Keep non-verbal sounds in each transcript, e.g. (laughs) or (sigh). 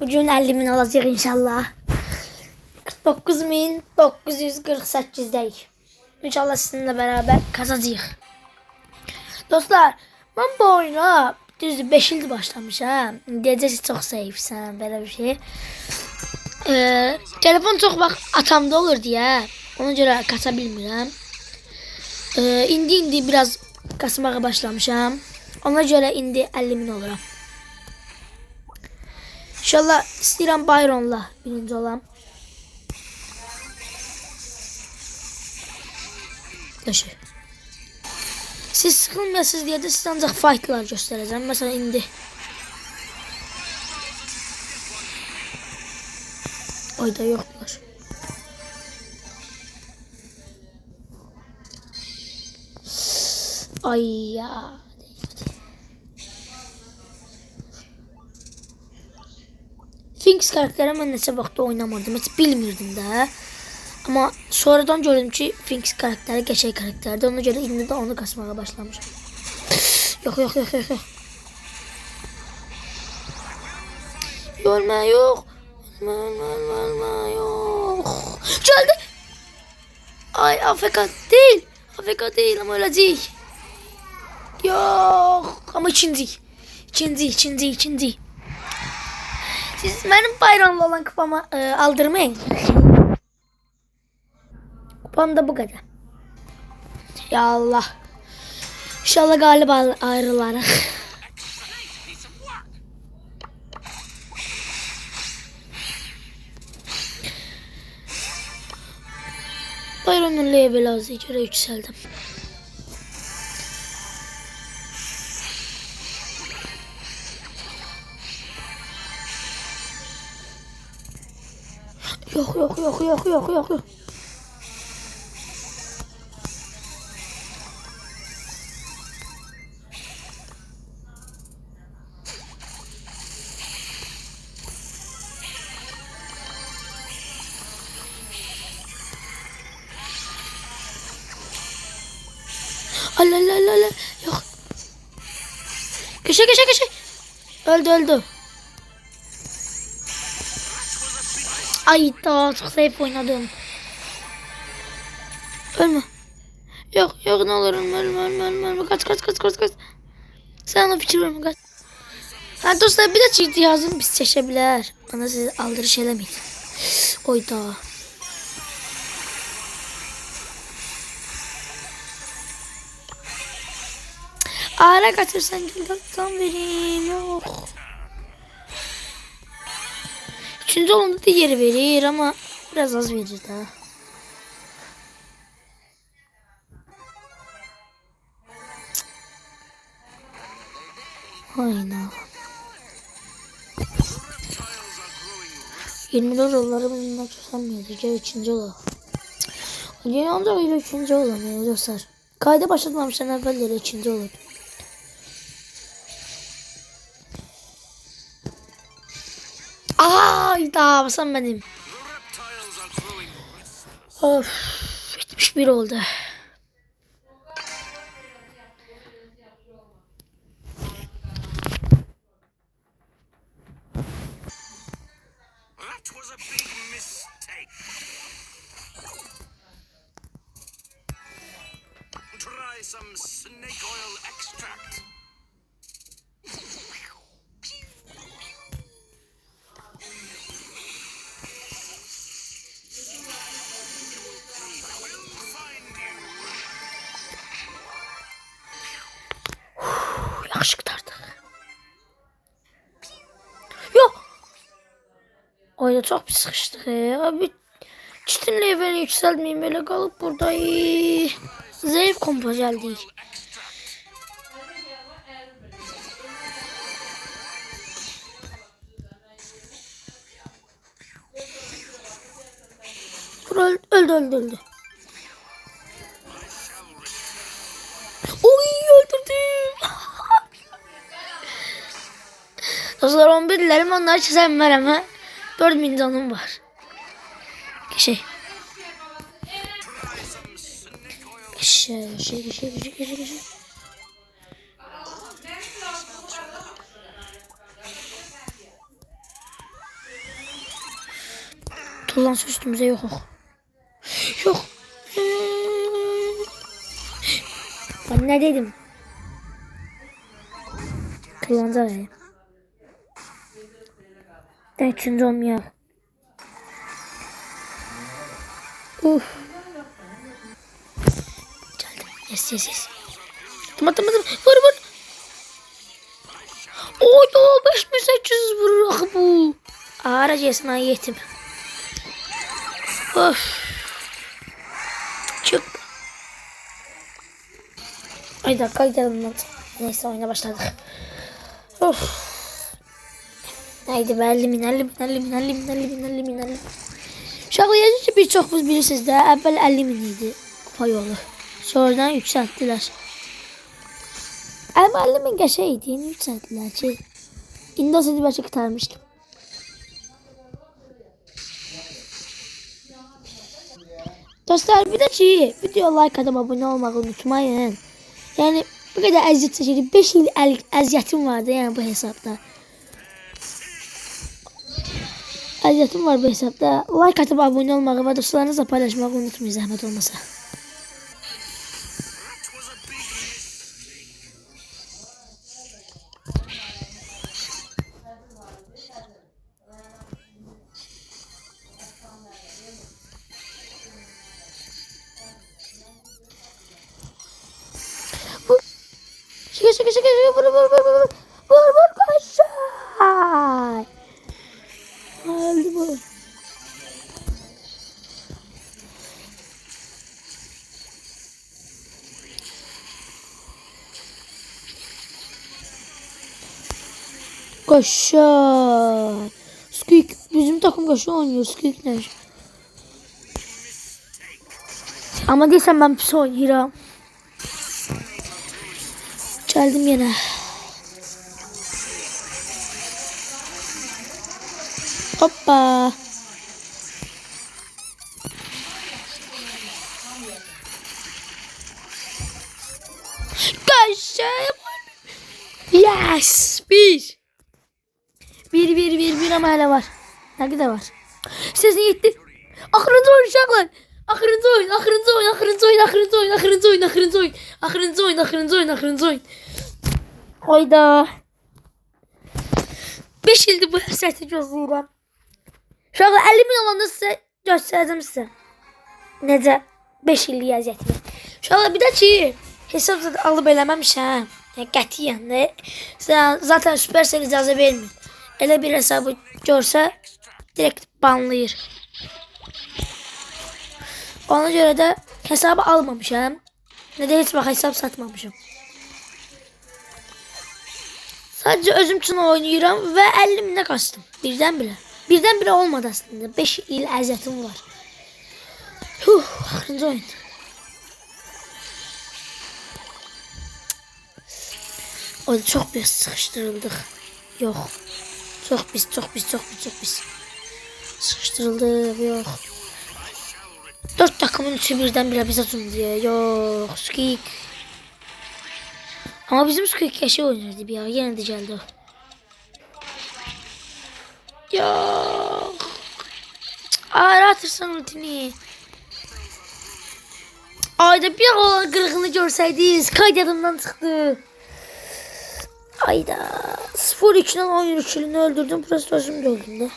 Bugün 50 bin olacak inşallah. 49.948'deyik. İnşallah sizinle beraber kazacağız. Dostlar ben bu oyuna düzdür 5 ildir başlamış ha. Gecesi çok sevsen böyle bir şey. Ee, telefon çok bak atamda olur diye. Ona göre kasa bilmirəm. Ee, indi indi biraz kasmağa başlamışam. Ona göre indi 50 bin oluram. İnşallah istəyirəm Byron'la birinci olam. Yaşı. Siz sıkılmayasınız diye de size ancak fightlar göstereceğim. Mesela indi. Oyda yoklar. Ay ya. Finks karakteri mən neçə vaxt oynamadım. Heç bilmirdim də. Amma sonradan gördüm ki, Finks karakteri geçey karakterdir. Ona görə indi də onu kasmağa başlamışam. (laughs) Yox, yox, yox, yox. yox. Ölmə, yox. Ölmə, ölmə, ölmə, ölmə, yox. Geldi. Ay, AFK değil. AFK değil ama öləcək. Yox, amma ikinci. İkinci, ikinci, ikinci. Siz benim bayramla olan kupamı e, aldırmayın. Kupam da bu kadar. Ya Allah. İnşallah galiba ayrılarız. Bayramın level az göre yükseldim. Yok yok yok yok yok. Allah Allah Allah Allah. Yok. Köşe köşe köşe. Öldü öldü. Ay daha çok safe oynadım. Ölme. Yok yok ne olur ölme ölme ölme ölme. Kaç kaç kaç kaç kaç. Sen fikir verme kaç. Ha dostlar bir de çift yazın biz seçebilir. Bana siz aldırış eləmeyin. Oy da. Ara kaçırsan gel tam vereyim yok. Olanda da yeri verir ama biraz az verir daha. Aynen. 24 doları bundan kesemmiyordu. Gel üçüncü olalım. Yeni amca öyle üçüncü olamıyor dostlar. Kayda başlatmamışlar evvelleri üçüncü olur. Ay daha basan benim. Of 71 oldu. Oyunda çok bir sıkıştık ya. Abi çitin leveli yükseltmeyeyim böyle kalıp burada. Zayıf kompa geldi. Dur, öldü öldü öldü. öldü. Oy öldürdüm. (laughs) Dostlar 11 dilerim onları çizem var ama 4000 canım var. Şey. Şey, şey, şey, şey, şey, şey, şey. Kıllan üstümüze yok yok. Ben ne dedim? Vereyim. Ben üçüncü olmuyor. Uf. Geldim. Yes yes yes. Tamam tamam tamam. Vur vur. Oy o 5800 vurur ah bu. Ağır acısına yetim. Of. Çık. Gidelim lan. Neyse oyuna başladık. Of. Haydi be 50 bin 50 bin 50 bin 50 bin 50 bin 50 bin 50 bin. Şaka yazınca birçoğunuz bilirsiniz de evvel 50 bin idi kupa yolu. Sonradan yükselttiler. Ama 50 bin geçeydi yeni yükselttiler ki. Indos edip açık kurtarmıştım. Dostlar bir de şey, video like atıp abone olmayı unutmayın. Yani bu kadar eziyet çekildi. 5 yıl el, eziyetim vardı yani bu hesapta. Aidatım var bu hesapta. Like atıp abone olmayı ve dostlarınızla paylaşmayı unutmayın zahmet olmasa. Çıkın çıkın çıkın çıkın vurun vurun vurun vurun. Koşay. Squeak bizim takım koşu oynuyor Squeak'ler. Ama değilsem ben pis oynuyorum. Geldim yine. Hoppa. Bir bir bir bir ama hala var. Nerede de var. Sesi gitti. Akırınca oyun uşaklar. Akırınca oyun, akırınca oyun, akırınca oyun, akırınca oyun, akırınca oyun, akırınca oyun. Akırınca oyun, akırınca oyun, akırınca oyun. Hayda. Beş ildi bu seti gözləyirəm. Uşaqlar 50 min olanda sizə göstərdim sizə. Necə 5 illik əziyyətini. Uşaqlar bir də ki, hesab zaten alıb eləməmişəm. Yəni şey. qətiyyən. Sizə zaten süper icazə vermir. Elə bir hesabı görsə direkt banlayır. Ona görə də hesabı almamışam. Nə də heç vaxt hesab satmamışam. Sadece özüm için oynuyorum ve 50 mine kastım. Birden bile. Birden bile olmadı aslında. 5 il əziyyətim var. Huh, axırıncı oyun. Orada çok biraz sıkıştırıldık. Yok. Çok pis, çok pis, çok pis, çok pis. Sıkıştırıldık, yok. Dört takımın üçü birden bile bize diye. Yok, skik. Ama bizim Squeak yaşı oynardı bir ara. Yine de geldi. Yok. Ağır atırsan ultini. Ayda bir olan kırıkını görseydiniz. Kaydadımdan çıktı. Ayda. Full 2'den 13'ünü öldürdüm. Prostasyonu da öldürdüm.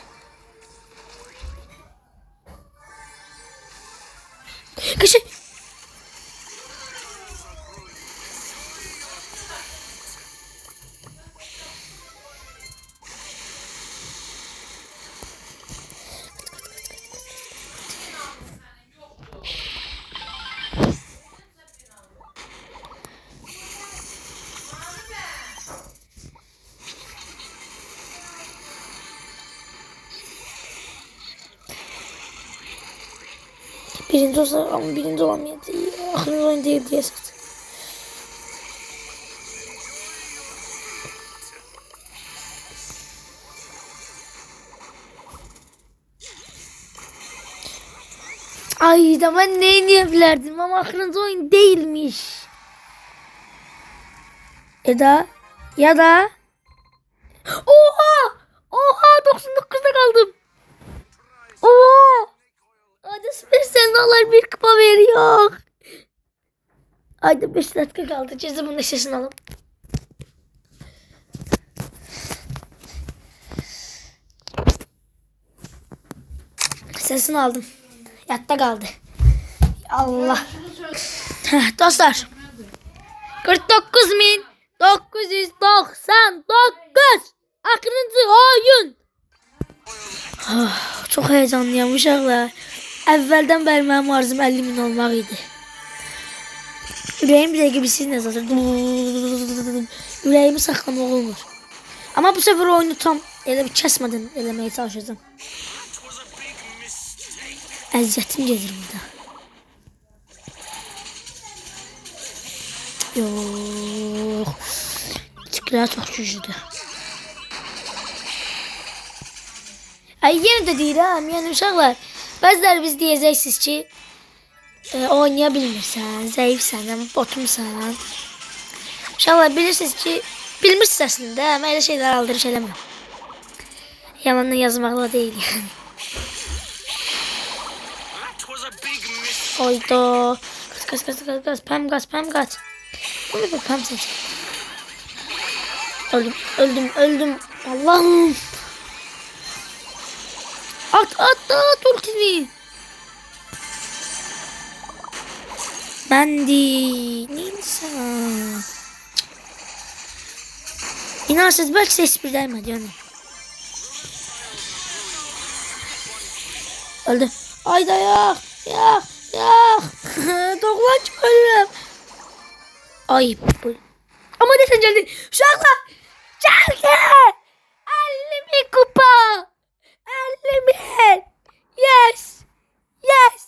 Birinci olsa ama birinci olamayadı. Ahırın oyun değil diye sattı. Ay da ben ne diyebilirdim ama ahırıncı oyun değilmiş. Ya da ya da Haydi 5 dakika kaldı. Cezimin neşesini alalım. Sesini aldım. Yatta kaldı. Allah. Dostlar. 49 bin 999 Akırıncı oyun. Ah, çok heyecanlıyım uşaqlar. Əvvəldən bəri mənim arzum 50 min olmaq idi. Ürəyim bir dəqiqə bir sizinlə zaten. Ürəyimi saxlamaq olmur. Amma bu səfər oyunu tam elə bir kəsmədən eləməyə çalışacağım. Əziyyətim gedir burada. Yox. Tiklər çox güclüdür. Ay yenə də deyirəm, yəni uşaqlar, bəziləri biz deyəcəksiniz ki, e, oynaya bilmirsən, zəifsən, botumsan. Uşaqlar bilirsiniz ki, bilmirsiniz əslində, amma elə şeylər aldırış eləmə. Yalandan yazmaqla deyil yəni. Oyda. Kaç kaç kaç kaç kaç. Pem kaç pem kaç. Bu ne bu pem seç. Öldüm öldüm öldüm. Allah'ım. At at at ultini. Mendi. Neyse. İnarsız belki ses bir değmedi yani. Öldü. Ayda ya. Ya. Ya. (laughs) Doklanç ölürüm. Ay bu. Ama neden geldi? Geldi. 50 bin kupa. 50 bin. Yes. Yes.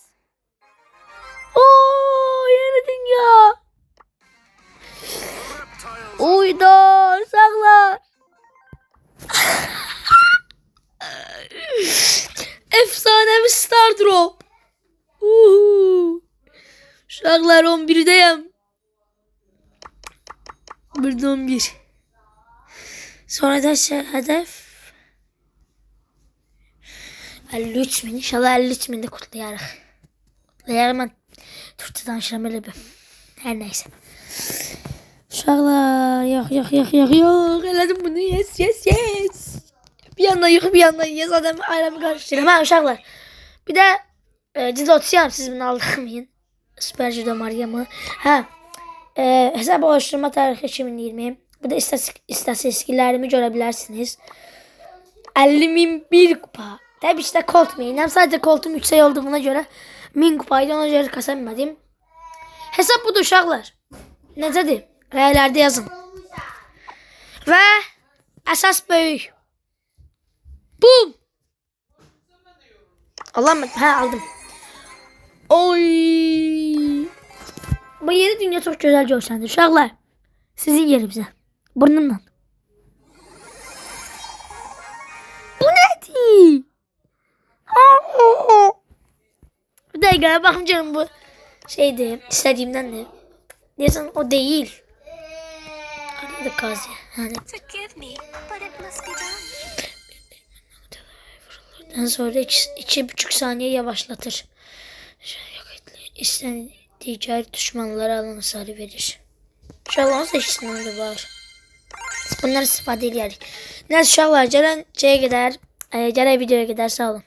Oo yeni dünya. Reptiles Uydu uşaklar. Efsanevi Star Drop. Uhu. Uşaklar 11'deyim. 1'de 11. Sonra da şey, hedef 53 bin. İnşallah 53 bin de kutlayarıq. Kutlayarıq ben Türkçe danışıram elə bir. Her neyse. Uşaqlar, yox, yox, yox, yox, yox. Elədim bunu. Yes, yes, yes. Bir yandan yox, bir yandan yes. Adam aramı qarışdırıram. Ha, uşaqlar. Bir də e, Cido atacağım. Siz bunu aldırmayın. Süper Cido Mariam'ı. Ha. E, hesap oluşturma tarihi 2020. Bu da istatistik, istatistiklerimi görebilirsiniz. 50 bin bir kupa. Tabii işte Colt main'im. Sadece Colt'um yüksek olduğuna göre 1000 kupaydı. Ona göre kasabilmedim. Hesap budur uşaqlar. Necədir? Rəylərdə yazın. Və əsas böyük. Bum. Allah mı? Hə aldım. Oy. Bu yeni dünya çok güzel görsəndi. Uşaqlar. Sizin yerimizə. Burnumla. Dakika bakın canım bu şeydi istediğimden de. Neyse o değil. Arada kazi. Ondan sonra iki, iki buçuk saniye yavaşlatır. İstediği cari düşmanlara alan hasarı verir. İnşallah seçsin orada var. Bunları istifade ediyoruz. Neyse inşallah Ceren C'ye gider. Ceren videoya gider sağ olun.